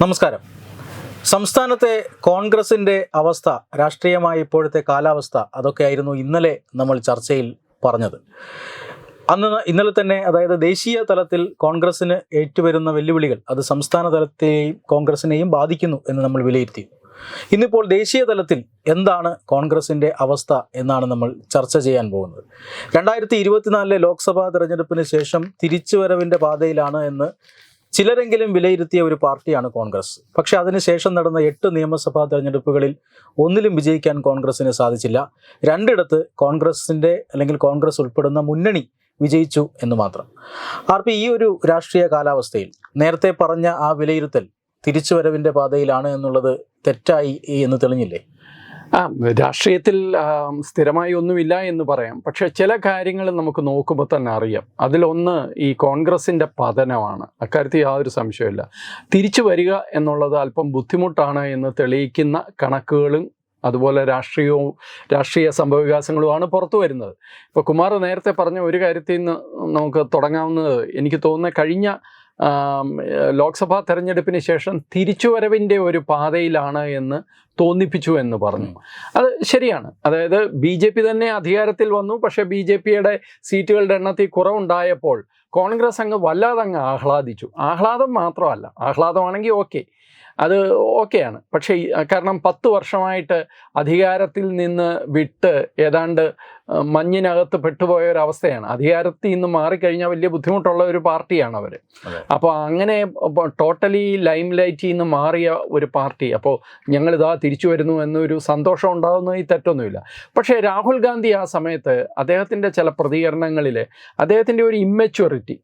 നമസ്കാരം. സംസ്ഥാനത്തെ കോൺഗ്രസിന്റെ അവസ്ഥ രാഷ്ട്രീയമായ ഇപ്പോഴത്തെ കാലാവസ്ഥ അതൊക്കെയായിരുന്നു ഇന്നലെ നമ്മൾ ചർച്ചയിൽ പറഞ്ഞത്. അന്ന് ഇന്നലെ തന്നെ അതായത് ദേശീയ തലത്തിൽ കോൺഗ്രസിന് ഏറ്റുവരുന്ന വെല്ലുവിളികൾ അത് സംസ്ഥാന തലത്തെയും കോൺഗ്രസിനെയും ബാധിക്കുന്നു എന്ന് നമ്മൾ വിലയിരുത്തി. ഇന്നിപ്പോൾ ദേശീയ തലത്തിൽ എന്താണ് കോൺഗ്രസിന്റെ അവസ്ഥ എന്നാണ് നമ്മൾ ചർച്ച ചെയ്യാൻ പോകുന്നത്. രണ്ടായിരത്തി ഇരുപത്തിനാലിലെ ലോക്സഭാ തെരഞ്ഞെടുപ്പിന് ശേഷം തിരിച്ചുവരവിന്റെ പാതയിലാണ് എന്ന് ചിലരെങ്കിലും വിലയിരുത്തിയ ഒരു പാർട്ടിയാണ് കോൺഗ്രസ്. പക്ഷേ അതിനുശേഷം നടന്ന എട്ട് നിയമസഭാ തെരഞ്ഞെടുപ്പുകളിൽ ഒന്നിലും വിജയിക്കാൻ കോൺഗ്രസിന് സാധിച്ചില്ല. രണ്ടിടത്ത് കോൺഗ്രസിന്റെ അല്ലെങ്കിൽ കോൺഗ്രസ് ഉൾപ്പെടുന്ന മുന്നണി വിജയിച്ചു എന്ന് മാത്രം. ആർ പി ഈ ഒരു രാഷ്ട്രീയ കാലാവസ്ഥയിൽ നേരത്തെ പറഞ്ഞ ആ വിലയിരുത്തൽ തിരിച്ചുവരവിന്റെ പാതയിലാണ് എന്നുള്ളത് തെറ്റായി എന്ന് തെളിഞ്ഞില്ലേ? ആ രാഷ്ട്രീയത്തിൽ സ്ഥിരമായി ഒന്നുമില്ല എന്ന് പറയാം. പക്ഷേ ചില കാര്യങ്ങൾ നമുക്ക് നോക്കുമ്പോൾ തന്നെ അറിയാം. അതിലൊന്ന് ഈ കോൺഗ്രസിന്റെ പതനമാണ്. അക്കാര്യത്തിൽ യാതൊരു സംശയമില്ല തിരിച്ചു വരിക എന്നുള്ളത് അല്പം ബുദ്ധിമുട്ടാണ് എന്ന് തെളിയിക്കുന്ന കണക്കുകളും അതുപോലെ രാഷ്ട്രീയവും രാഷ്ട്രീയ സംഭവവികാസങ്ങളുമാണ് പുറത്തു വരുന്നത്. ഇപ്പോൾ കുമാർ നേരത്തെ പറഞ്ഞ ഒരു കാര്യത്തിൽ നിന്ന് നമുക്ക് തുടങ്ങാവുന്നത് എനിക്ക് തോന്നുന്ന കഴിഞ്ഞ ലോക്സഭാ തെരഞ്ഞെടുപ്പിന് ശേഷം തിരിച്ചുവരവിന്റെ ഒരു പാതയിലാണ് എന്ന് തോന്നിപ്പിച്ചു എന്ന് പറഞ്ഞു. അത് ശരിയാണ്. അതായത് ബി ജെ പി തന്നെ അധികാരത്തിൽ വന്നു. പക്ഷേ ബി ജെ പിയുടെ സീറ്റുകളുടെ എണ്ണത്തിൽ കുറവുണ്ടായപ്പോൾ കോൺഗ്രസ് അങ്ങ് വല്ലാതെ അങ്ങ് ആഹ്ലാദിച്ചു. ആഹ്ലാദം മാത്രമല്ല. ആഹ്ലാദമാണെങ്കിൽ ഓക്കെ. അത് ഓക്കെയാണ്. പക്ഷേ കാരണം പത്ത് വർഷമായിട്ട് അധികാരത്തിൽ നിന്ന് വിട്ട് ഏതാണ്ട് മഞ്ഞിനകത്ത് പെട്ടുപോയ ഒരു അവസ്ഥയാണ് അധികാരത്തിൽ നിന്ന് മാറിക്കഴിഞ്ഞാൽ വലിയ ബുദ്ധിമുട്ടുള്ള ഒരു പാർട്ടിയാണ് അവർ അപ്പോൾ അങ്ങനെ ടോട്ടലി ലൈം ലൈറ്റിൽ നിന്ന് മാറിയ ഒരു പാർട്ടി. അപ്പോൾ ഞങ്ങളിതാ തിരിച്ചു വരുന്നു എന്നൊരു സന്തോഷം ഉണ്ടാകുന്നതിൽ തെറ്റൊന്നുമില്ല. പക്ഷേ രാഹുൽ ഗാന്ധി ആ സമയത്ത് അദ്ദേഹത്തിന്റെ ചില പ്രതികരണങ്ങളിൽ അദ്ദേഹത്തിന്റെ ഒരു ഇമ്മച്യൂറിറ്റി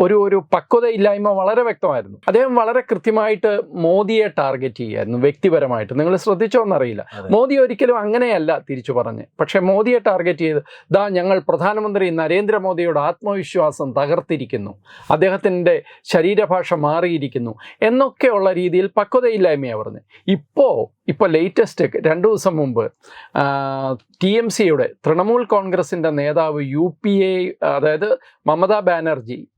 ഒരു ഒരു പക്വതയില്ലായ്മ വളരെ വ്യക്തമായിരുന്നു. അദ്ദേഹം വളരെ കൃത്യമായിട്ട് മോദിയെ ടാർഗറ്റ് ചെയ്യായിരുന്നു വ്യക്തിപരമായിട്ട്. നിങ്ങൾ ശ്രദ്ധിച്ചോ എന്നറിയില്ല. മോദി ഒരിക്കലും അങ്ങനെയല്ല തിരിച്ചു പറഞ്ഞ് പക്ഷേ മോദിയെ ടാർഗറ്റ് ചെയ്ത് ദാ ഞങ്ങൾ പ്രധാനമന്ത്രി നരേന്ദ്രമോദിയുടെ ആത്മവിശ്വാസം തകർത്തിരിക്കുന്നു. അദ്ദേഹത്തിന്റെ ശരീരഭാഷ മാറിയിരിക്കുന്നു. എന്നൊക്കെയുള്ള രീതിയിൽ പക്വതയില്ലായ്മയാണ് പറഞ്ഞ് ഇപ്പോൾ ഇപ്പോൾ ലേറ്റസ്റ്റ് രണ്ട് ദിവസം മുമ്പ് ടി എം സിയുടെ തൃണമൂൽ കോൺഗ്രസിന്റെ നേതാവ് യു പി എ അതായത് മമതാ ബാനർജി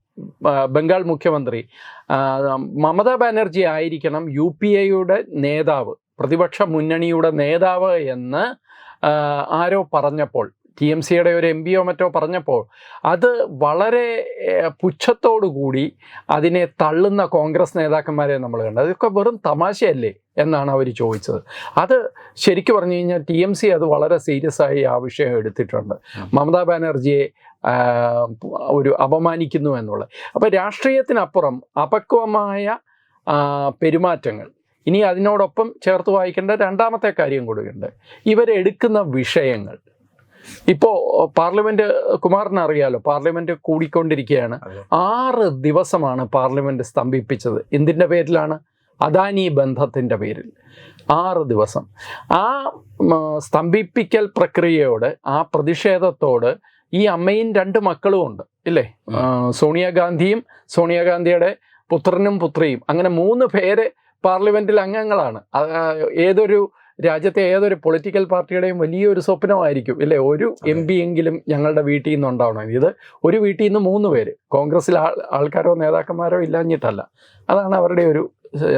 ബംഗാൾ മുഖ്യമന്ത്രി. മമതാ ബാനർജി ആയിരിക്കണം യു പി എയുടെ നേതാവ് പ്രതിപക്ഷ മുന്നണിയുടെ നേതാവ് എന്ന് ആരോ പറഞ്ഞപ്പോൾ ടി എം സിയുടെ ഒരു എം പിയോ മറ്റോ പറഞ്ഞപ്പോൾ അത് വളരെ പുച്ഛത്തോടുകൂടി കൂടി അതിനെ തള്ളുന്ന കോൺഗ്രസ് നേതാക്കന്മാരെ നമ്മൾ കണ്ടു. അതൊക്കെ വെറും തമാശയല്ലേ എന്നാണ് അവർ ചോദിച്ചത്. അത് ശരിക്കും പറഞ്ഞു കഴിഞ്ഞാൽ ടി എം സി അത് വളരെ സീരിയസ് ആയി ആ വിഷയം എടുത്തിട്ടുണ്ട്. മമതാ ബാനർജിയെ ഒരു അപമാനിക്കുന്നു എന്നുള്ളത്. അപ്പോൾ രാഷ്ട്രീയത്തിനപ്പുറം അപക്വമായ പെരുമാറ്റങ്ങൾ ഇനി അതിനോടൊപ്പം ചേർത്ത് വായിക്കേണ്ട രണ്ടാമത്തെ കാര്യം കൂടിയുണ്ട് ഇവരെടുക്കുന്ന വിഷയങ്ങൾ ഇപ്പോൾ പാർലമെന്റ് കുമാറിന് അറിയാലോ പാർലമെന്റ് കൂടിക്കൊണ്ടിരിക്കുകയാണ്. ആറ് ദിവസമാണ് പാർലമെന്റ് സ്തംഭിപ്പിച്ചത്. എന്തിന്റെ പേരിലാണ്? അദാനി ബന്ധത്തിന്റെ പേരിൽ. ആറ് ദിവസം. ആ സ്തംഭിപ്പിക്കൽ പ്രക്രിയയോട് ആ പ്രതിഷേധത്തോട് ഈ അമ്മയും രണ്ട് മക്കളും ഉണ്ട് ഇല്ലേ? സോണിയാഗാന്ധിയും സോണിയാഗാന്ധിയുടെ പുത്രനും പുത്രിയും. അങ്ങനെ മൂന്ന് പേര് പാർലമെന്റിൽ അംഗങ്ങളാണ്. ഏതൊരു രാജ്യത്തെ ഏതൊരു പൊളിറ്റിക്കൽ പാർട്ടിയുടെയും വലിയൊരു സ്വപ്നമായിരിക്കും ഇല്ലേ? ഒരു. എം പി എങ്കിലും ഞങ്ങളുടെ വീട്ടിൽ നിന്ന് ഉണ്ടാവണം ഇത് ഒരു വീട്ടിൽ നിന്ന് മൂന്ന് പേര്. കോൺഗ്രസ്സിൽ ആൾ ആൾക്കാരോ നേതാക്കന്മാരോ ഇല്ലാഞ്ഞിട്ടല്ല. അതാണ് അവരുടെ ഒരു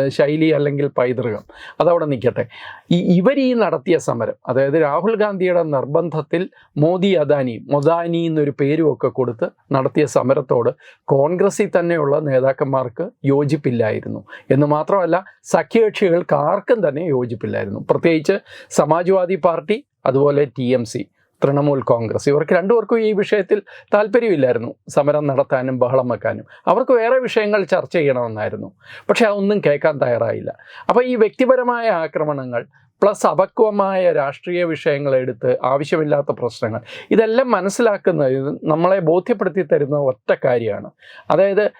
ശൈലി അല്ലെങ്കിൽ പൈതൃകം. അതവിടെ നിൽക്കട്ടെ ഈ ഇവർ ഈ നടത്തിയ സമരം അതായത് രാഹുൽ ഗാന്ധിയുടെ നിർബന്ധത്തിൽ മോദി അദാനി മൊദാനി എന്നൊരു പേരുമൊക്കെ കൊടുത്ത് നടത്തിയ സമരത്തോട് കോൺഗ്രസിൽ തന്നെയുള്ള നേതാക്കന്മാർക്ക് യോജിപ്പില്ലായിരുന്നു. എന്ന് മാത്രമല്ല സഖ്യകക്ഷികൾക്ക് ആർക്കും തന്നെ യോജിപ്പില്ലായിരുന്നു. പ്രത്യേകിച്ച് സമാജ്വാദി പാർട്ടി അതുപോലെ T M C. Trinamool Congress. ഇവർക്ക് രണ്ടുപേർക്കും ഈ വിഷയത്തിൽ താല്പര്യമില്ലായിരുന്നു. സമരം നടത്താനും ബഹളം വെക്കാനും. അവർക്ക് വേറെ വിഷയങ്ങൾ ചർച്ച ചെയ്യണമെന്നായിരുന്നു. പക്ഷേ അതൊന്നും കേൾക്കാൻ തയ്യാറായില്ല. അപ്പോൾ ഈ വ്യക്തിപരമായ ആക്രമണങ്ങൾ പ്ലസ് അപക്വമായ രാഷ്ട്രീയ വിഷയങ്ങളെടുത്ത് ആവശ്യമില്ലാത്ത പ്രശ്നങ്ങൾ ഇതെല്ലാം മനസ്സിലാക്കുന്നത് നമ്മളെ ബോധ്യപ്പെടുത്തി തരുന്ന ഒറ്റ കാര്യമാണ്. അതായത്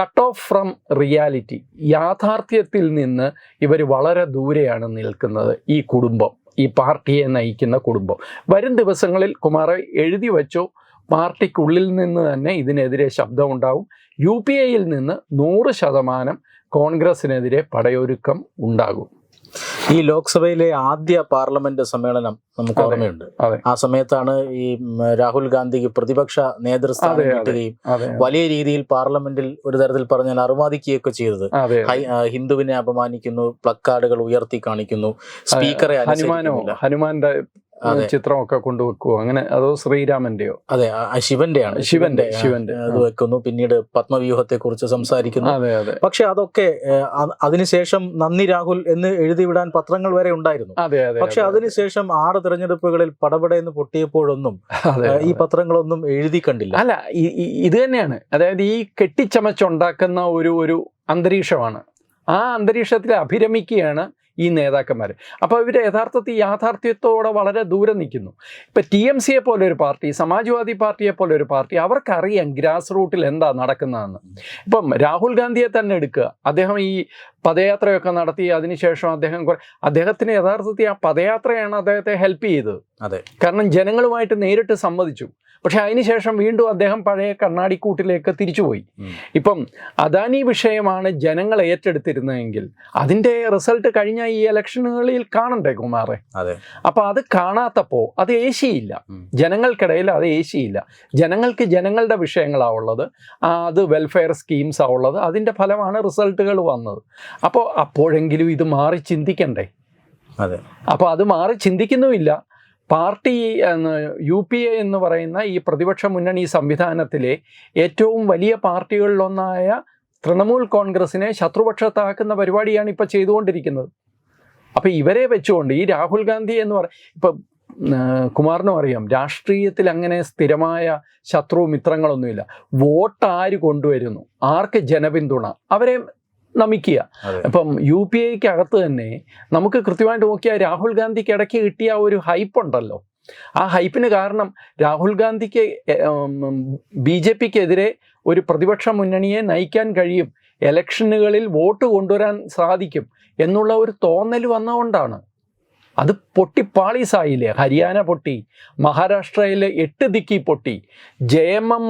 കട്ട് ഓഫ് ഫ്രം റിയാലിറ്റി യാഥാർത്ഥ്യത്തിൽ നിന്ന് ഇവർ വളരെ ദൂരെയാണ് നിൽക്കുന്നത് ഈ കുടുംബം. ഈ പാർട്ടിയെ നയിക്കുന്ന കുടുംബം. വരും ദിവസങ്ങളിൽ കുമാറെ എഴുതി വച്ചോ പാർട്ടിക്കുള്ളിൽ നിന്ന് തന്നെ ഇതിനെതിരെ ശബ്ദമുണ്ടാവും. യു പി എയിൽ നിന്ന് നൂറ് ശതമാനം കോൺഗ്രസിനെതിരെ പടയൊരുക്കം ഉണ്ടാകും. ഈ ലോക്സഭയിലെ ആദ്യ പാർലമെന്റ് സമ്മേളനം നമുക്ക് ഓർമ്മയുണ്ട് ആ സമയത്താണ് ഈ രാഹുൽ ഗാന്ധിക്ക് പ്രതിപക്ഷ നേതൃസ്ഥാനം. കിട്ടുകയും വലിയ രീതിയിൽ പാർലമെന്റിൽ ഒരു തരത്തിൽ പറഞ്ഞാൽ അറുമാദിക്കുകയൊക്കെ ചെയ്തത് ഹിന്ദുവിനെ അപമാനിക്കുന്നു പ്ലക്കാർഡുകൾ ഉയർത്തി കാണിക്കുന്നു സ്പീക്കറെ ഹനുമാന്റെ. ചിത്രമൊക്കെ കൊണ്ടുവെക്കുവോ? അങ്ങനെ അതോ ശ്രീരാമന്റെയോ? അതെ ശിവന്റെയാണ്. ശിവന്റെ, ശിവന്റെ. അത് വെക്കുന്നു. പിന്നീട് പത്മവ്യൂഹത്തെ കുറിച്ച് സംസാരിക്കുന്നു. അതെ അതെ. പക്ഷെ അതൊക്കെ അതിനുശേഷം നന്ദി രാഹുൽ എന്ന് എഴുതി വിടാൻ പത്രങ്ങൾ വരെ ഉണ്ടായിരുന്നു. അതെ അതെ പക്ഷെ അതെ, അതിനുശേഷം ആറ് തെരഞ്ഞെടുപ്പുകളിൽ പടപടയെന്ന് പൊട്ടിയപ്പോഴൊന്നും അതെ, ഏഹ്, ഈ. പത്രങ്ങളൊന്നും എഴുതി കണ്ടില്ല. അല്ല ഇത് തന്നെയാണ്. അതായത് ഈ കെട്ടിച്ചമച്ചുണ്ടാക്കുന്ന ഒരു ഒരു അന്തരീക്ഷമാണ്. ആ അന്തരീക്ഷത്തിൽ അഭിരമിക്കുകയാണ് ഈ നേതാക്കന്മാർ അപ്പോൾ ഇവർ യഥാർത്ഥത്തിൽ യാഥാർത്ഥ്യത്തോടെ വളരെ ദൂരെ നിൽക്കുന്നു. ഇപ്പം ടി എം സിയെ പോലെ ഒരു പാർട്ടി സമാജ്വാദി പാർട്ടിയെ പോലെ ഒരു പാർട്ടി അവർക്കറിയാം ഗ്രാസ് റൂട്ടിൽ എന്താ നടക്കുന്നതെന്ന്. ഇപ്പം രാഹുൽ ഗാന്ധിയെ തന്നെ എടുക്കുക. അദ്ദേഹം ഈ പദയാത്രയൊക്കെ നടത്തി അതിനുശേഷം അദ്ദേഹം അദ്ദേഹത്തിന് യഥാർത്ഥത്തിൽ ആ പദയാത്രയാണ് അദ്ദേഹത്തെ ഹെൽപ്പ് ചെയ്തത്. അതെ. കാരണം ജനങ്ങളുമായിട്ട് നേരിട്ട് സംവദിച്ചു പക്ഷെ അതിനുശേഷം വീണ്ടും അദ്ദേഹം പഴയ കണ്ണാടിക്കൂട്ടിലേക്ക് തിരിച്ചുപോയി. ഇപ്പം അദാനി വിഷയമാണ് ജനങ്ങൾ ഏറ്റെടുത്തിരുന്നതെങ്കിൽ അതിന്റെ റിസൾട്ട് കഴിഞ്ഞ ഈ ഇലക്ഷനുകളിൽ കാണണ്ടേ കുമാറെ? അതെ. അപ്പോൾ അത് കാണാത്തപ്പോൾ അത് ഏശിയില്ല. ജനങ്ങൾക്കിടയിൽ അത് ഏശിയില്ല. ജനങ്ങൾക്ക് ജനങ്ങളുടെ വിഷയങ്ങളാവുള്ളത് അത് വെൽഫെയർ സ്കീംസാ ഉള്ളത്. അതിന്റെ ഫലമാണ് റിസൾട്ടുകൾ വന്നത്. അപ്പോൾ അപ്പോഴെങ്കിലും ഇത് മാറി ചിന്തിക്കണ്ടേ? അതെ. അപ്പോൾ അത് മാറി ചിന്തിക്കുന്നുമില്ല. പാർട്ടി യു പി എ എന്ന് പറയുന്ന ഈ പ്രതിപക്ഷ മുന്നണി സംവിധാനത്തിലെ ഏറ്റവും വലിയ പാർട്ടികളിലൊന്നായ തൃണമൂൽ കോൺഗ്രസിനെ ശത്രുപക്ഷത്താക്കുന്ന പരിപാടിയാണ് ഇപ്പോൾ ചെയ്തുകൊണ്ടിരിക്കുന്നത്. അപ്പോൾ ഇവരെ വെച്ചുകൊണ്ട് ഈ രാഹുൽ ഗാന്ധി എന്ന് പറ ഇപ്പം കുമാറിനും അറിയാം രാഷ്ട്രീയത്തിൽ അങ്ങനെ സ്ഥിരമായ ശത്രു മിത്രങ്ങളൊന്നുമില്ല. വോട്ട് ആര് കൊണ്ടുവരുന്നു? ആർക്ക് ജനപിന്തുണ? അവരെ നമിക്കുക. അപ്പം യു പി ഐക്ക് അകത്ത് തന്നെ നമുക്ക് കൃത്യമായിട്ട് നോക്കിയാൽ രാഹുൽ ഗാന്ധിക്ക് ഇടയ്ക്ക് കിട്ടിയ ഒരു ഹൈപ്പ് ഉണ്ടല്ലോ. ആ ഹൈപ്പിന് കാരണം രാഹുൽ ഗാന്ധിക്ക് ബി ജെ പിക്കെതിരെ ഒരു പ്രതിപക്ഷ മുന്നണിയെ നയിക്കാൻ കഴിയും. എലക്ഷനുകളിൽ വോട്ട് കൊണ്ടുവരാൻ സാധിക്കും എന്നുള്ള ഒരു തോന്നൽ വന്നതുകൊണ്ടാണ്. അത് പൊട്ടിപ്പാളീസായില്ലേ? ഹരിയാന പൊട്ടി മഹാരാഷ്ട്രയിലെ എട്ട് ദിക്കി പൊട്ടി. ജെ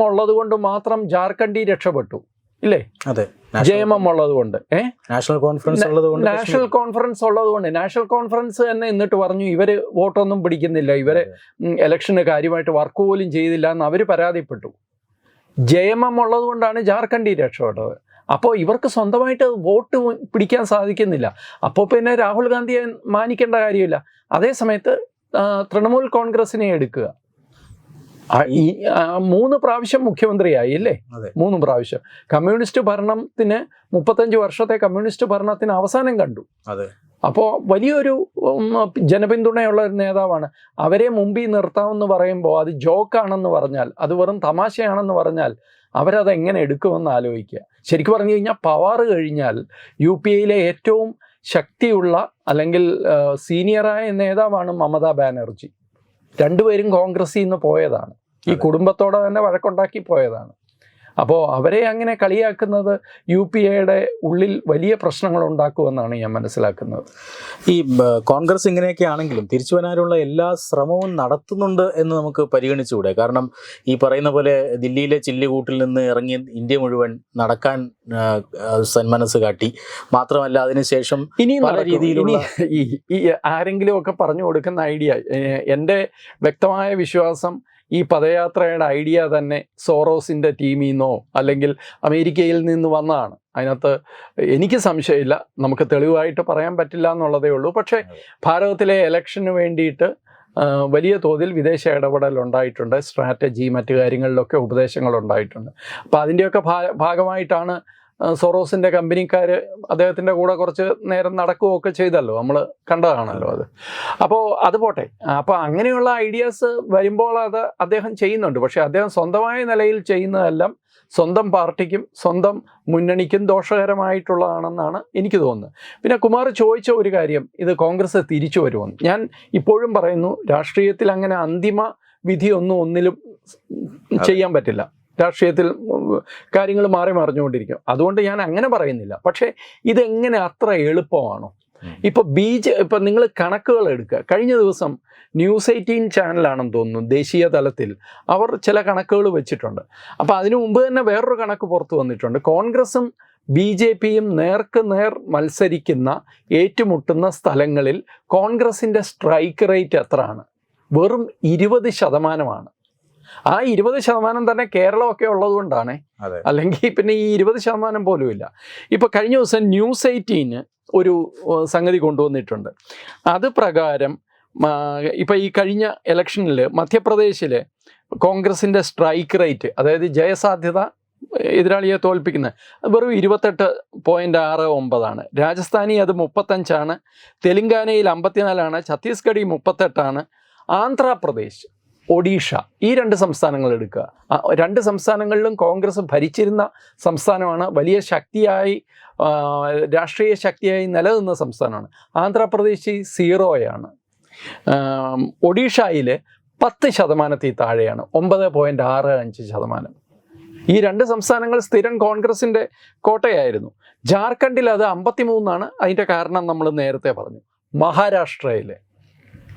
ഉള്ളതുകൊണ്ട് മാത്രം ജാർഖണ്ഡി രക്ഷപ്പെട്ടു. ഇല്ലേ? അതെ. ജയമം ഉള്ളത് കൊണ്ട് നാഷണൽ കോൺഫറൻസ് ഉള്ളത് കൊണ്ട് നാഷണൽ കോൺഫറൻസ് ഉള്ളതുകൊണ്ട്. നാഷണൽ കോൺഫറൻസ് തന്നെ എന്നിട്ട് പറഞ്ഞു ഇവർ വോട്ടൊന്നും പിടിക്കുന്നില്ല. ഇവർ ഇലക്ഷന് കാര്യമായിട്ട് വർക്ക് പോലും ചെയ്തില്ല എന്ന് അവർ പരാതിപ്പെട്ടു. ജയമം ഉള്ളത് കൊണ്ടാണ് ഉള്ളതുകൊണ്ടാണ് ജാർഖണ്ഡി രക്ഷപ്പെട്ടത്. അപ്പോൾ ഇവർക്ക് സ്വന്തമായിട്ട് വോട്ട് പിടിക്കാൻ സാധിക്കുന്നില്ല. അപ്പോൾ പിന്നെ രാഹുൽ ഗാന്ധിയെ മാനിക്കേണ്ട കാര്യമില്ല. അതേ സമയത്ത് തൃണമൂൽ കോൺഗ്രസിനെ എടുക്കുക. ഈ മൂന്ന് പ്രാവശ്യം മുഖ്യമന്ത്രിയായി അല്ലേ. മൂന്ന് പ്രാവശ്യം. കമ്മ്യൂണിസ്റ്റ് ഭരണത്തിന് മുപ്പത്തഞ്ച് വർഷത്തെ കമ്മ്യൂണിസ്റ്റ് ഭരണത്തിന് അവസാനം കണ്ടു. അതെ. അപ്പോൾ വലിയൊരു ജനപിന്തുണയുള്ള ഒരു നേതാവാണ്. അവരെ മുമ്പിൽ നിർത്താമെന്ന് പറയുമ്പോൾ അത് ജോക്കാണെന്ന് പറഞ്ഞാൽ അത് വെറും തമാശയാണെന്ന് പറഞ്ഞാൽ അവരത് എങ്ങനെ എടുക്കുമെന്ന് ആലോചിക്കുക. ശരിക്കും പറഞ്ഞു കഴിഞ്ഞാൽ പവാർ കഴിഞ്ഞാൽ യു പി ഐയിലെ ഏറ്റവും ശക്തിയുള്ള അല്ലെങ്കിൽ സീനിയറായ നേതാവാണ് മമതാ ബാനർജി. രണ്ടുപേരും കോൺഗ്രസിൽ നിന്ന് പോയതാണ് ഈ. കുടുംബത്തോടെ തന്നെ വഴക്കുണ്ടാക്കി പോയതാണ് അപ്പോൾ അവരെ അങ്ങനെ കളിയാക്കുന്നത് യു പി എയുടെ ഉള്ളിൽ വലിയ പ്രശ്നങ്ങൾ ഉണ്ടാക്കുമെന്നാണ് ഞാൻ മനസ്സിലാക്കുന്നത്. ഈ കോൺഗ്രസ് ഇങ്ങനെയൊക്കെ ആണെങ്കിലും തിരിച്ചു വരാനുള്ള എല്ലാ ശ്രമവും നടത്തുന്നുണ്ട് എന്ന് നമുക്ക് പരിഗണിച്ചുകൂടെ? കാരണം ഈ പറയുന്ന പോലെ ദില്ലിയിലെ ചില്ലുകൂട്ടിൽ നിന്ന് ഇറങ്ങി ഇന്ത്യ മുഴുവൻ നടക്കാൻ സന്മനസ് കാട്ടി. മാത്രമല്ല അതിനുശേഷം ഇനി പല രീതിയിലുള്ള- ഈ ആരെങ്കിലും ഒക്കെ പറഞ്ഞു കൊടുക്കുന്ന ഐഡിയ എന്റെ വ്യക്തമായ വിശ്വാസം ഈ പദയാത്രയുടെ ഐഡിയ തന്നെ സോറോസിന്റെ ടീമിൽ നിന്നോ അല്ലെങ്കിൽ അമേരിക്കയിൽ നിന്ന് വന്നതാണ്. അതിനകത്ത് എനിക്ക് സംശയമില്ല. നമുക്ക് തെളിവായിട്ട് പറയാൻ പറ്റില്ല എന്നുള്ളതേ ഉള്ളൂ. പക്ഷേ ഭാരതത്തിലെ ഇലക്ഷന് വേണ്ടിയിട്ട് വലിയ തോതിൽ വിദേശ ഇടപെടൽ ഉണ്ടായിട്ടുണ്ട്. സ്ട്രാറ്റജി മറ്റു കാര്യങ്ങളിലൊക്കെ ഉപദേശങ്ങൾ ഉണ്ടായിട്ടുണ്ട്. അപ്പോൾ അതിന്റെയൊക്കെ ഭാഗമായിട്ടാണ് ആ, സൊറോസിന്റെ കമ്പനിക്കാർ അദ്ദേഹത്തിന്റെ കൂടെ കുറച്ച് നേരം നടക്കുകയൊക്കെ ചെയ്തല്ലോ. നമ്മൾ കണ്ടതാണല്ലോ അത്. അപ്പോൾ അത് പോട്ടെ. അപ്പോൾ അങ്ങനെയുള്ള ഐഡിയാസ് വരുമ്പോൾ അത് അദ്ദേഹം ചെയ്യുന്നുണ്ട്. പക്ഷേ അദ്ദേഹം സ്വന്തമായ നിലയിൽ ചെയ്യുന്നതെല്ലാം സ്വന്തം പാർട്ടിക്കും സ്വന്തം മുന്നണിക്കും ദോഷകരമായിട്ടുള്ളതാണെന്നാണ് എനിക്ക് തോന്നുന്നത്. പിന്നെ കുമാർ ചോദിച്ച ഒരു കാര്യം ഇത് കോൺഗ്രസ് തിരിച്ചു വരുമെന്ന് ഞാൻ ഇപ്പോഴും പറയുന്നു രാഷ്ട്രീയത്തിൽ അങ്ങനെ അന്തിമ വിധിയൊന്നും ഒന്നിലും ചെയ്യാൻ പറ്റില്ല. രാഷ്ട്രീയത്തിൽ കാര്യങ്ങൾ മാറി മറിഞ്ഞുകൊണ്ടിരിക്കും. അതുകൊണ്ട് ഞാൻ അങ്ങനെ പറയുന്നില്ല. പക്ഷേ ഇതെങ്ങനെ അത്ര എളുപ്പമാണോ. ഇപ്പൊ ബി ജെ ഇപ്പൊ നിങ്ങൾ കണക്കുകൾ എടുക്കുക. കഴിഞ്ഞ ദിവസം ന്യൂസ് എയ്റ്റീൻ ചാനലാണെന്ന് തോന്നുന്നു ദേശീയ തലത്തിൽ. അവർ ചില കണക്കുകൾ വെച്ചിട്ടുണ്ട്. അപ്പൊ അതിനു മുമ്പ് തന്നെ വേറൊരു കണക്ക് പുറത്തു വന്നിട്ടുണ്ട്. കോൺഗ്രസും ബി ജെ പിയും നേർക്ക് നേർ മത്സരിക്കുന്ന ഏറ്റുമുട്ടുന്ന സ്ഥലങ്ങളിൽ കോൺഗ്രസിന്റെ സ്ട്രൈക്ക് റേറ്റ് എത്രയാണ്? വെറും ഇരുപത് ശതമാനമാണ്. ആ ഇരുപത് ശതമാനം തന്നെ കേരളമൊക്കെ ഉള്ളതുകൊണ്ടാണ്. അല്ലെങ്കിൽ പിന്നെ ഈ ഇരുപത് ശതമാനം പോലും ഇല്ല ഇപ്പൊ കഴിഞ്ഞ ദിവസം ന്യൂസ് എയ്റ്റീന് ഒരു സംഗതി കൊണ്ടുവന്നിട്ടുണ്ട്. അത് പ്രകാരം ഇപ്പൊ ഈ കഴിഞ്ഞ ഇലക്ഷനിൽ മധ്യപ്രദേശിൽ കോൺഗ്രസിന്റെ സ്ട്രൈക്ക് റേറ്റ് അതായത് ജയസാധ്യത എതിരാളിയെ തോൽപ്പിക്കുന്നത് വെറും ഇരുപത്തെട്ട് പോയിന്റ് ആറ് ഒമ്പതാണ്. രാജസ്ഥാനി അത് മുപ്പത്തഞ്ചാണ്. തെലുങ്കാനയിൽ അമ്പത്തിനാലാണ്. ഛത്തീസ്ഗഡിൽ മുപ്പത്തെട്ടാണ്. ആന്ധ്രാപ്രദേശ് ഒഡീഷ ഈ രണ്ട് സംസ്ഥാനങ്ങൾ എടുക്കുക. രണ്ട് സംസ്ഥാനങ്ങളിലും കോൺഗ്രസ് ഭരിച്ചിരുന്ന സംസ്ഥാനമാണ്. വലിയ ശക്തിയായി രാഷ്ട്രീയ ശക്തിയായി നിലനിന്ന സംസ്ഥാനമാണ്. ആന്ധ്രാപ്രദേശ് സീറോയാണ്. ഒഡീഷയിൽ പത്ത് ശതമാനത്തിൽ താഴെയാണ്. ഒമ്പത് പോയിന്റ് ആറ് അഞ്ച് ശതമാനം. ഈ രണ്ട് സംസ്ഥാനങ്ങൾ സ്ഥിരം കോൺഗ്രസിന്റെ കോട്ടയായിരുന്നു. ജാർഖണ്ഡിൽ അത് അമ്പത്തിമൂന്നാണ്. അതിന്റെ കാരണം നമ്മൾ നേരത്തെ പറഞ്ഞു. മഹാരാഷ്ട്രയിൽ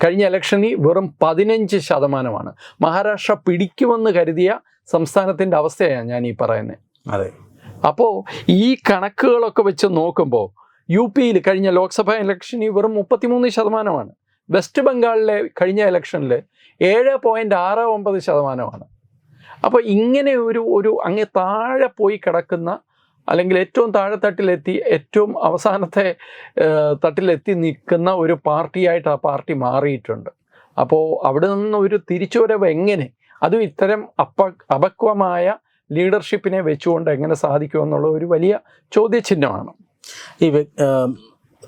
കഴിഞ്ഞ ഇലക്ഷനിൽ വെറും പതിനഞ്ച് ശതമാനമാണ്. മഹാരാഷ്ട്ര പിടിക്കുമെന്ന് കരുതിയ സംസ്ഥാനത്തിന്റെ അവസ്ഥയാണ് ഞാൻ ഈ പറയുന്നത് അതെ. അപ്പോൾ ഈ കണക്കുകളൊക്കെ വെച്ച് നോക്കുമ്പോൾ യു പിയിൽ കഴിഞ്ഞ ലോക്സഭാ ഇലക്ഷനിൽ വെറും മുപ്പത്തിമൂന്ന് ശതമാനമാണ്. വെസ്റ്റ് ബംഗാളിലെ കഴിഞ്ഞ ഇലക്ഷനിൽ ഏഴ് പോയിന്റ് ആറ് ഒമ്പത് ശതമാനമാണ്. അപ്പോൾ ഇങ്ങനെ ഒരു ഒരു അങ്ങ് താഴെ പോയി കിടക്കുന്ന അല്ലെങ്കിൽ ഏറ്റവും താഴെത്തട്ടിലെത്തി ഏറ്റവും അവസാനത്തെ തട്ടിലെത്തി നിൽക്കുന്ന ഒരു പാർട്ടിയായിട്ട് ആ പാർട്ടി മാറിയിട്ടുണ്ട്. അപ്പോൾ അവിടെ നിന്ന് ഒരു തിരിച്ചുവരവ് എങ്ങനെ? അതും ഇത്തരം അപ്പ അപക്വമായ ലീഡർഷിപ്പിനെ വെച്ചുകൊണ്ട് എങ്ങനെ സാധിക്കുമെന്നുള്ള ഒരു വലിയ ചോദ്യചിഹ്നമാണ്. ഈ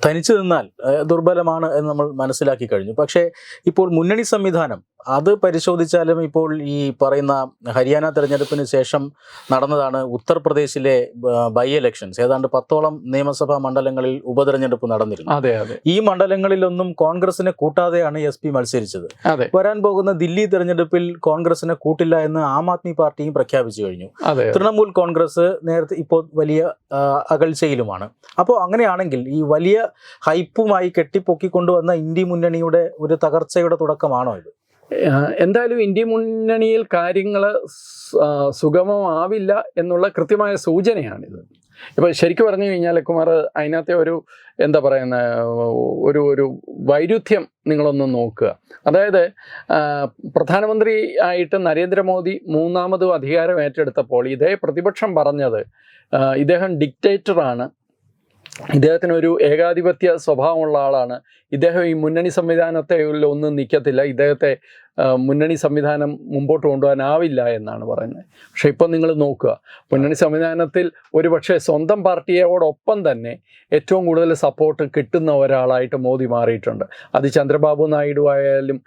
തനിച്ചു നിന്നാൽ ദുർബലമാണ് എന്ന് നമ്മൾ മനസ്സിലാക്കി കഴിഞ്ഞു. പക്ഷേ ഇപ്പോൾ മുന്നണി സംവിധാനം അത് പരിശോധിച്ചാലും ഇപ്പോൾ ഈ പറയുന്ന ഹരിയാന തെരഞ്ഞെടുപ്പിന് ശേഷം നടന്നതാണ് ഉത്തർപ്രദേശിലെ ബൈ ഇലക്ഷൻസ് ഏതാണ്ട് പത്തോളം നിയമസഭാ മണ്ഡലങ്ങളിൽ ഉപതെരഞ്ഞെടുപ്പ് നടന്നിരുന്നു. അതെ അതെ. ഈ മണ്ഡലങ്ങളിലൊന്നും കോൺഗ്രസിനെ കൂട്ടാതെയാണ് എസ് പി മത്സരിച്ചത്. വരാൻ പോകുന്ന ദില്ലി തെരഞ്ഞെടുപ്പിൽ കോൺഗ്രസിനെ കൂട്ടില്ല എന്ന് ആം ആദ്മി പാർട്ടിയും പ്രഖ്യാപിച്ചു കഴിഞ്ഞു. തൃണമൂൽ കോൺഗ്രസ് നേരത്തെ ഇപ്പോൾ വലിയ അകൽച്ചയിലുമാണ്. അപ്പോൾ അങ്ങനെയാണെങ്കിൽ ഈ വലിയ ഹൈപ്പുമായി കെട്ടിപ്പൊക്കിക്കൊണ്ടുവന്ന ഇന്ത്യ മുന്നണിയുടെ ഒരു തകർച്ചയുടെ തുടക്കമാണോ ഇത്? എന്തായാലും ഇന്ത്യ മുന്നണിയിൽ കാര്യങ്ങൾ സുഗമമാവില്ല എന്നുള്ള കൃത്യമായ സൂചനയാണിത്. ഇപ്പം ശരിക്കും പറഞ്ഞു കഴിഞ്ഞാൽ കുമാർ അതിനകത്തെ ഒരു എന്താ പറയുന്ന ഒരു ഒരു വൈരുദ്ധ്യം നിങ്ങളൊന്ന് നോക്കുക. അതായത് പ്രധാനമന്ത്രി ആയിട്ട് നരേന്ദ്രമോദി മൂന്നാമതും അധികാരം ഏറ്റെടുത്തപ്പോൾ ഇതേ പ്രതിപക്ഷം പറഞ്ഞത് ഇദ്ദേഹം ഡിക്റ്റേറ്ററാണ് ഇദ്ദേഹത്തിന് ഒരു ഏകാധിപത്യ സ്വഭാവമുള്ള ആളാണ്. ഇദ്ദേഹം ഈ മുന്നണി സംവിധാനത്തെ ഒന്നും നിൽക്കത്തില്ല. ഇദ്ദേഹത്തെ മുന്നണി സംവിധാനം മുമ്പോട്ട് കൊണ്ടുപോകാനാവില്ല എന്നാണ് പറയുന്നത്. പക്ഷെ ഇപ്പം നിങ്ങൾ നോക്കുക മുന്നണി സംവിധാനത്തിൽ ഒരുപക്ഷെ സ്വന്തം പാർട്ടിയോടൊപ്പം തന്നെ ഏറ്റവും കൂടുതൽ സപ്പോർട്ട് കിട്ടുന്ന ഒരാളായിട്ട് മോദി മാറിയിട്ടുണ്ട്. അത് ചന്ദ്രബാബു നായിഡു ആയാലും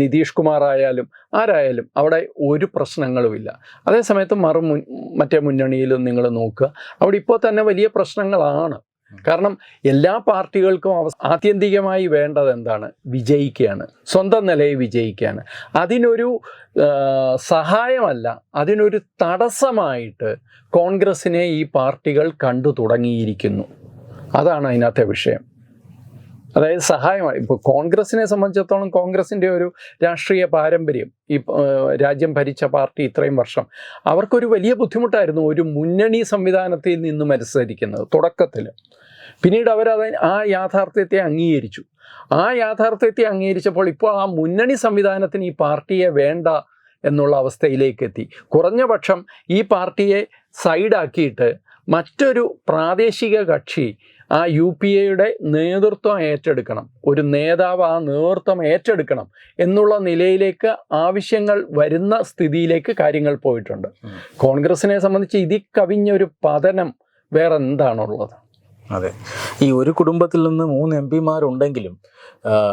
നിതീഷ് കുമാർ ആയാലും ആരായാലും അവിടെ ഒരു പ്രശ്നങ്ങളുമില്ല. അതേസമയത്ത് മറു മറ്റേ മുന്നണിയിലും നിങ്ങൾ നോക്കുക അവിടെ ഇപ്പോൾ തന്നെ വലിയ പ്രശ്നങ്ങളാണ്. കാരണം എല്ലാ പാർട്ടികൾക്കും ആത്യന്തികമായി വേണ്ടത് എന്താണ്? വിജയിക്കുകയാണ് സ്വന്തം നിലയിൽ വിജയിക്കുകയാണ് അതിനൊരു സഹായമല്ല അതിനൊരു തടസ്സമായിട്ട് കോൺഗ്രസിനെ ഈ പാർട്ടികൾ കണ്ടു തുടങ്ങിയിരിക്കുന്നു. അതാണ് അതിനകത്തെ വിഷയം. അതായത് സഹായമായി. ഇപ്പോൾ കോൺഗ്രസിനെ സംബന്ധിച്ചിടത്തോളം കോൺഗ്രസിന്റെ ഒരു രാഷ്ട്രീയ പാരമ്പര്യം ഈ രാജ്യം ഭരിച്ച പാർട്ടി ഇത്രയും വർഷം. അവർക്കൊരു വലിയ ബുദ്ധിമുട്ടായിരുന്നു ഒരു മുന്നണി സംവിധാനത്തിൽ നിന്ന് മത്സരിക്കുന്നത് തുടക്കത്തിൽ. പിന്നീട് അവരത് ആ യാഥാർത്ഥ്യത്തെ അംഗീകരിച്ചു. ആ യാഥാർത്ഥ്യത്തെ അംഗീകരിച്ചപ്പോൾ ഇപ്പോൾ ആ മുന്നണി സംവിധാനത്തിന് ഈ പാർട്ടിയെ വേണ്ട എന്നുള്ള അവസ്ഥയിലേക്ക് എത്തി. കുറഞ്ഞ പക്ഷം ഈ പാർട്ടിയെ സൈഡാക്കിയിട്ട് മറ്റൊരു പ്രാദേശിക കക്ഷി ആ യു പി എയുടെ നേതൃത്വം ഏറ്റെടുക്കണം. ഒരു നേതാവ് ആ നേതൃത്വം ഏറ്റെടുക്കണം എന്നുള്ള നിലയിലേക്ക് ആവശ്യങ്ങൾ വരുന്ന സ്ഥിതിയിലേക്ക് കാര്യങ്ങൾ പോയിട്ടുണ്ട്. കോൺഗ്രസിനെ സംബന്ധിച്ച് ഇതിൽ കവിഞ്ഞൊരു പതനം വേറെ എന്താണുള്ളത് അതെ. ഈ ഒരു കുടുംബത്തിൽ നിന്ന് മൂന്ന് എം പിമാരുണ്ടെങ്കിലും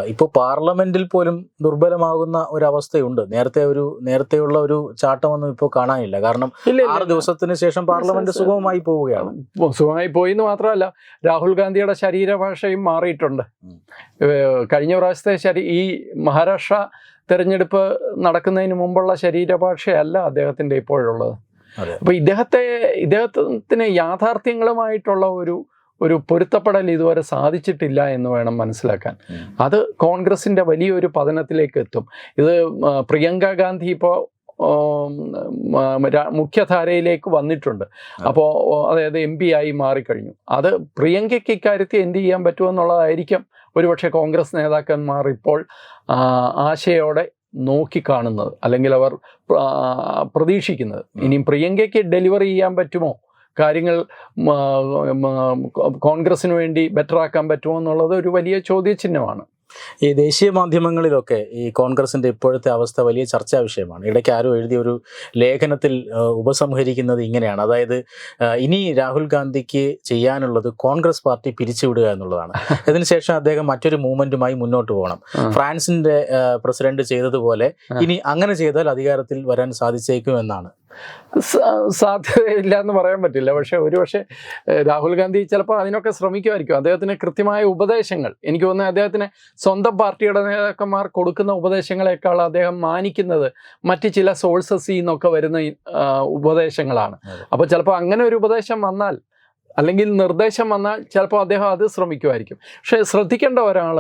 ഇപ്പോൾ പാർലമെന്റിൽ പോലും ദുർബലമാകുന്ന ഒരവസ്ഥയുണ്ട്. നേരത്തെ ഒരു നേരത്തെയുള്ള ഒരു ചാട്ടമൊന്നും ഇപ്പോൾ കാണാനില്ല. കാരണം ആറ് ദിവസത്തിന് ശേഷം പാർലമെന്റ് സുഗമമായി പോവുകയാണ്. സുഖമായി പോയി എന്ന് മാത്രമല്ല രാഹുൽ ഗാന്ധിയുടെ ശരീരഭാഷയും മാറിയിട്ടുണ്ട്. കഴിഞ്ഞ പ്രാവശ്യത്തെ ശരീ ഈ മഹാരാഷ്ട്ര തെരഞ്ഞെടുപ്പ് നടക്കുന്നതിന് മുമ്പുള്ള ശരീരഭാഷയല്ല അദ്ദേഹത്തിന്റെ ഇപ്പോഴുള്ളത്. അപ്പോൾ ഇദ്ദേഹത്തെ ഇദ്ദേഹത്തിന് യാഥാർത്ഥ്യങ്ങളുമായിട്ടുള്ള ഒരു ഒരു പൊരുത്തപ്പെടൽ ഇതുവരെ സാധിച്ചിട്ടില്ല എന്ന് വേണം മനസ്സിലാക്കാൻ. അത് കോൺഗ്രസിന്റെ വലിയൊരു പതനത്തിലേക്ക് എത്തും. ഇത് പ്രിയങ്ക ഗാന്ധി ഇപ്പോൾ മുഖ്യധാരയിലേക്ക് വന്നിട്ടുണ്ട്. അപ്പോൾ അതായത് എം പി ആയി മാറിക്കഴിഞ്ഞു. അത് പ്രിയങ്കയ്ക്ക് ഇക്കാര്യത്തിൽ എന്ത് ചെയ്യാൻ പറ്റുമെന്നുള്ളതായിരിക്കും ഒരുപക്ഷെ കോൺഗ്രസ് നേതാക്കന്മാർ ഇപ്പോൾ ആശയോടെ നോക്കിക്കാണുന്നത്. അല്ലെങ്കിൽ അവർ പ്രതീക്ഷിക്കുന്നത്. ഇനിയും പ്രിയങ്കയ്ക്ക് ഡെലിവറി ചെയ്യാൻ പറ്റുമോ? കാര്യങ്ങൾ കോൺഗ്രസിന് വേണ്ടി ബെറ്റർ ആക്കാൻ പറ്റുമോ എന്നുള്ളത് ഒരു വലിയ ചോദ്യചിഹ്നമാണ്. ഈ ദേശീയ മാധ്യമങ്ങളിലൊക്കെ ഈ കോൺഗ്രസിന്റെ ഇപ്പോഴത്തെ അവസ്ഥ വലിയ ചർച്ചാ വിഷയമാണ്. ഇടയ്ക്ക് ആരും എഴുതിയ ഒരു ലേഖനത്തിൽ ഉപസംഹരിക്കുന്നത് ഇങ്ങനെയാണ്. അതായത് ഇനി രാഹുൽ ഗാന്ധിക്ക് ചെയ്യാനുള്ളത് കോൺഗ്രസ് പാർട്ടി പിരിച്ചുവിടുക എന്നുള്ളതാണ്. അതിനുശേഷം അദ്ദേഹം മറ്റൊരു മൂവ്മെന്റുമായി മുന്നോട്ട് പോകണം. ഫ്രാൻസിന്റെ പ്രസിഡന്റ് ചെയ്തതുപോലെ ഇനി അങ്ങനെ ചെയ്താൽ അധികാരത്തിൽ വരാൻ സാധിച്ചേക്കും എന്നാണ്. സാധ്യതയില്ല എന്ന് പറയാൻ പറ്റില്ല. പക്ഷേ ഒരുപക്ഷെ രാഹുൽ ഗാന്ധി ചിലപ്പോൾ അതിനൊക്കെ ശ്രമിക്കുമായിരിക്കും. അദ്ദേഹത്തിന് കൃത്യമായ ഉപദേശങ്ങൾ എനിക്ക് തോന്നുന്നത് അദ്ദേഹത്തിന് സ്വന്തം പാർട്ടിയുടെ നേതാക്കന്മാർ കൊടുക്കുന്ന ഉപദേശങ്ങളെക്കാൾ അദ്ദേഹം മാനിക്കുന്നത് മറ്റ് ചില സോഴ്സസിൽ നിന്നൊക്കെ വരുന്ന ഉപദേശങ്ങളാണ്. അപ്പോൾ ചിലപ്പോൾ അങ്ങനെ ഒരു ഉപദേശം വന്നാൽ അല്ലെങ്കിൽ നിർദ്ദേശം വന്നാൽ ചിലപ്പോൾ അദ്ദേഹം അത് ശ്രമിക്കുമായിരിക്കും. പക്ഷേ ശ്രദ്ധിക്കേണ്ട ഒരാൾ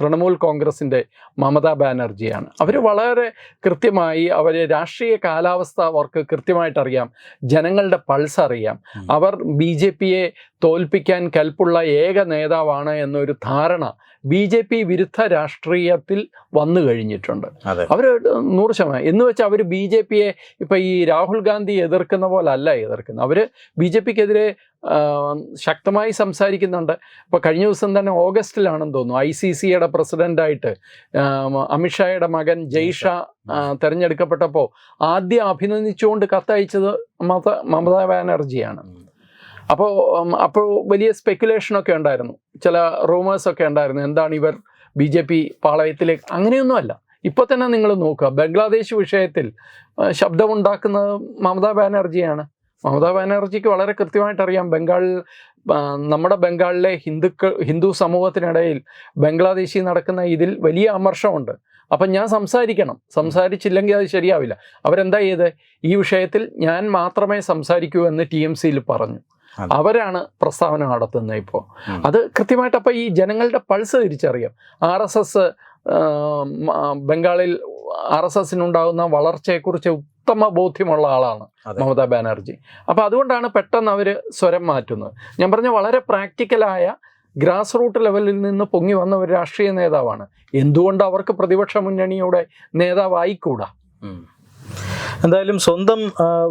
തൃണമൂൽ കോൺഗ്രസിന്റെ മമതാ ബാനർജിയാണ്. അവർ വളരെ കൃത്യമായി അവർ രാഷ്ട്രീയ കാലാവസ്ഥ അവർക്ക് കൃത്യമായിട്ട് അറിയാം ജനങ്ങളുടെ പൾസ് അറിയാം. അവർ ബി ജെ പിയെ തോൽപ്പിക്കാൻ കൽപ്പുള്ള ഏക നേതാവാണ് എന്നൊരു ധാരണ ബി ജെ പി വിരുദ്ധ രാഷ്ട്രീയത്തിൽ വന്നു കഴിഞ്ഞിട്ടുണ്ട്. അവർ നൂറ് ശതമാനം. എന്ന് വെച്ചാൽ അവർ ബി ജെ പിയെ ഇപ്പം ഈ രാഹുൽ ഗാന്ധി എതിർക്കുന്ന പോലല്ല അല്ല എതിർക്കുന്നത്. അവർ ബി ജെ പിക്കെതിരെ ശക്തമായി സംസാരിക്കുന്നുണ്ട്. ഇപ്പോൾ കഴിഞ്ഞ ദിവസം തന്നെ ഓഗസ്റ്റിലാണെന്ന് തോന്നുന്നു. ഐ സി സിയുടെ പ്രസിഡന്റായിട്ട് അമിത്ഷായുടെ മകൻ ജയ്ഷാ തിരഞ്ഞെടുക്കപ്പെട്ടപ്പോൾ ആദ്യം അഭിനന്ദിച്ചുകൊണ്ട് കത്തയച്ചത് മമത മമതാ ബാനർജിയാണ്. അപ്പോൾ അപ്പോൾ വലിയ സ്പെക്കുലേഷനൊക്കെ ഉണ്ടായിരുന്നു. ചില റൂമേഴ്സൊക്കെ ഉണ്ടായിരുന്നു. എന്താണ് ഇവർ ബി ജെ പി പാളയത്തിലേക്ക്? അങ്ങനെയൊന്നുമല്ല ഇപ്പോൾ തന്നെ നിങ്ങൾ നോക്കുക. ബംഗ്ലാദേശ് വിഷയത്തിൽ ശബ്ദമുണ്ടാക്കുന്നത് മമതാ ബാനർജിയാണ്. മമതാ ബാനർജിക്ക് വളരെ കൃത്യമായിട്ട് അറിയാം. ബംഗാളിൽ നമ്മുടെ ബംഗാളിലെ ഹിന്ദുക്കൾ ഹിന്ദു സമൂഹത്തിനിടയിൽ ബംഗ്ലാദേശിൽ നടക്കുന്ന ഇതിൽ വലിയ അമർഷമുണ്ട്. അപ്പം ഞാൻ സംസാരിക്കണം. സംസാരിച്ചില്ലെങ്കിൽ അത് ശരിയാവില്ല. അവരെന്താ ചെയ്ത്? ഈ വിഷയത്തിൽ ഞാൻ മാത്രമേ സംസാരിക്കൂ എന്ന് ടി എം സിയിൽ പറഞ്ഞു. അവരാണ് പ്രസ്താവന നടത്തുന്നത് ഇപ്പോൾ. അത് കൃത്യമായിട്ട് അപ്പോൾ ഈ ജനങ്ങളുടെ പൾസ് തിരിച്ചറിയാം. ആർ എസ് എസ് ബംഗാളിൽ ആർ എസ് എസിനുണ്ടാകുന്ന വളർച്ചയെക്കുറിച്ച് ഉത്തമ ബോധ്യമുള്ള ആളാണ്. മമതാ ബാനർജി. അപ്പോൾ അതുകൊണ്ടാണ് പെട്ടെന്ന് അവർ സ്വരം മാറ്റുന്നത്. ഞാൻ പറഞ്ഞ വളരെ പ്രാക്ടിക്കലായ ഗ്രാസ് റൂട്ട് ലെവലിൽ നിന്ന് പൊങ്ങി വന്ന ഒരു രാഷ്ട്രീയ നേതാവാണ്. എന്തുകൊണ്ട് അവർക്ക് പ്രതിപക്ഷ മുന്നണിയുടെ നേതാവായിക്കൂടാ. എന്തായാലും സ്വന്തം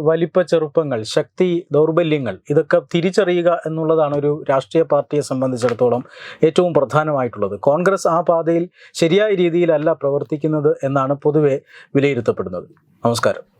വലിപ്പ ചെറുപ്പങ്ങൾ ശക്തി ദൗർബല്യങ്ങൾ ഇതൊക്കെ തിരിച്ചറിയുക എന്നുള്ളതാണ് ഒരു രാഷ്ട്രീയ പാർട്ടിയെ സംബന്ധിച്ചിടത്തോളം ഏറ്റവും പ്രധാനമായിട്ടുള്ളത്. കോൺഗ്രസ് ആ പാതയിൽ ശരിയായ രീതിയിലല്ല പ്രവർത്തിക്കുന്നത് എന്നാണ് പൊതുവെ വിലയിരുത്തപ്പെടുന്നത്. നമസ്കാരം.